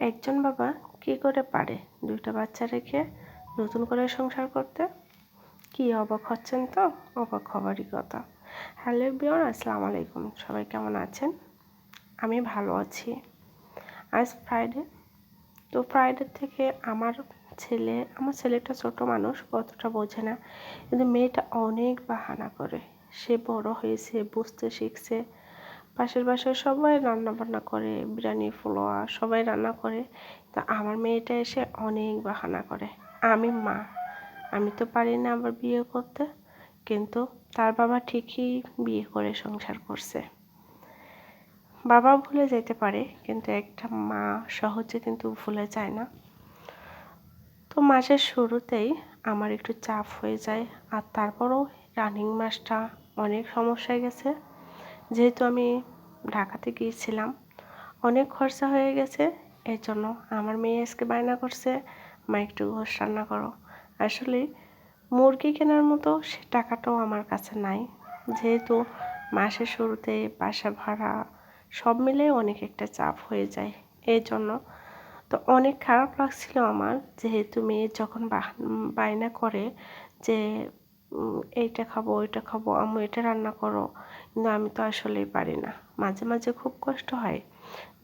একজন বাবা কি করে পারে? দুইটা বাচ্চা রেখে নতুন করে সংসার করতে? কি অবাক হচ্ছেন তো? অবাক হবারই কথা। হ্যালো বিয়র আসসালামু আলাইকুম। সবাই কেমন আছেন? আমি ভালো আছি। আজ ফ্রাইডে। তো ফ্রাইডে থেকে আমার ছেলে, আমার ছেলেটা ছোট মানুষ কতটা বোঝে না। কিন্তু মেয়েটা অনেক বাহানা করে। সে বড় হয়েছে, বুঝতে শিখছে। পাশের বাসায় সবাই রান্না বান্না করে, বিরিয়ানি পোলোয়া সবাই রান্না করে। তা আমার মেয়েটা এসে অনেক বাহানা করে। আমি মা। আমি তো পারি না আবার বিয়ে করতে, কিন্তু তার বাবা ঠিকই বিয়ে করে সংসার করছে। বাবা ভুলে যেতে পারে, কিন্তু একটা মা সহজে কিন্তু ভুলে যায় না। তো মাসের শুরুতেই আমার একটু চাপ হয়ে যায়, আর তারপরও রানিং মাসটা অনেক সমস্যায় গেছে। যেহেতু আমি ঢাকাতে গিয়েছিলাম, অনেক খরচা হয়ে গেছে এই জন্য আমার মেয়ে আজকে বায়না করছে, মা একটু ঘোষ রান্না করো। আসলে মুরগি কেনার মতো সে টাকাটাও আমার কাছে নাই। যেহেতু মাসের শুরুতে বাসা ভাড়া সব মিলে অনেক একটা চাপ হয়ে যায় এই জন্য তো অনেক খারাপ লাগছিল আমার। যেহেতু মেয়ে যখন বায়না করে যে এইটা খাব, ওইটা খাব, আম্মু এটা রান্না করো। কিন্তু আমি তো আসলেই পারি না। মাঝে মাঝে খুব কষ্ট হয়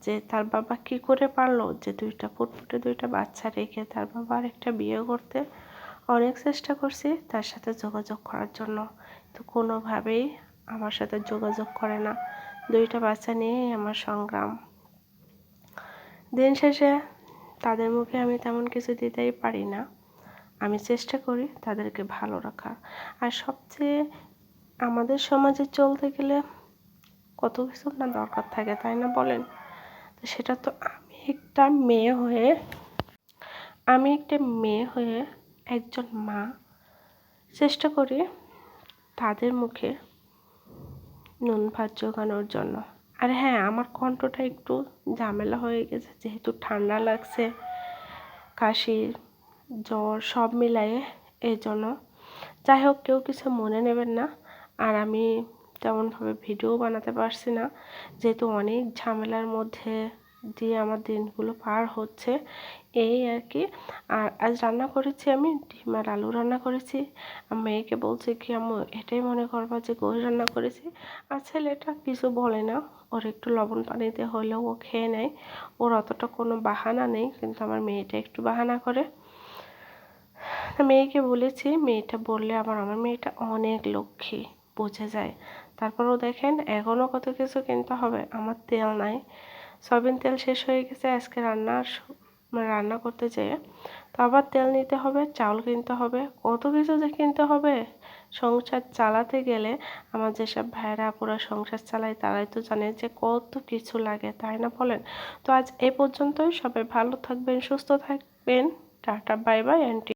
যে তার বাবা কি করে পারল যে দুইটা ফুটফুটে দুইটা বাচ্চা রেখে তার বাবা একটা বিয়ে করতে? অনেক চেষ্টা করছি তার সাথে যোগাযোগ করার জন্য। তো কোনোভাবেই আমার সাথে যোগাযোগ করে না। দুইটা বাচ্চা নিয়েই আমার সংগ্রাম। দিন শেষে তাদের মুখে আমি তেমন কিছু দিতেই পারি না। আমি চেষ্টা করি তাদেরকে ভালো রাখা। আর সবচেয়ে আমাদের সমাজে চলতে গেলে কত কিছু না দরকার থাকে, তাই না বলেন? তো সেটা তো আমি একটা মেয়ে হয়ে, আমি একটা মেয়ে হয়ে একজন মা চেষ্টা করি তাদের মুখে নুন ভাত জোগানোর জন্য। আর হ্যাঁ আমার কণ্ঠটা একটু ঝামেলা হয়ে গেছে, যেহেতু ঠান্ডা লাগছে কাশি জ্বর সব মিলায়ে এই জন্য। যাই হোক কেউ কিছু মনে নেবেন না। আর আমি তেমনভাবে ভিডিও বানাতে পারছি না। যেহেতু অনেক ঝামেলার মধ্যে দিয়ে আমার দিনগুলো পার হচ্ছে, এই আর কি। আর আজ রান্না করেছি আমি, ডিম আর আলু রান্না করেছি। মেয়েকে বলছি কি আমি এটাই মনে করবা যে গোশ রান্না করেছি? আর ছেলেটা কিছু বলে না। ওর একটু লবণ পানিতে হলেও ও খেয়ে নেয়। ওর অতটা কোনো বাহানা নেই, কিন্তু আমার মেয়েটা একটু বাহানা করে। মেয়েকে বলেছি, মেয়েটা বললে আবার আমার মেয়েটা অনেক লক্ষ্মী, বুঝে যায়। তারপরেও দেখেন এখনও কত কিছু কিনতে হবে, আমার তেল নাই। সয়াবিন তেল শেষ হয়ে গেছে, আজকে রান্নার মানে রান্না করতে যেয়ে। তো আবার তেল নিতে হবে, চাউল কিনতে হবে, কত কিছু যে কিনতে হবে। সংসার চালাতে গেলে আমার যেসব ভাইরা পুরো সংসার চালায়, তারাই তো জানে যে কত কিছু লাগে, তাই না বলেন? তো আজ এ পর্যন্তই, সবাই ভালো থাকবেন, সুস্থ থাকবেন, টাটা, বাই বাই অ্যান্টি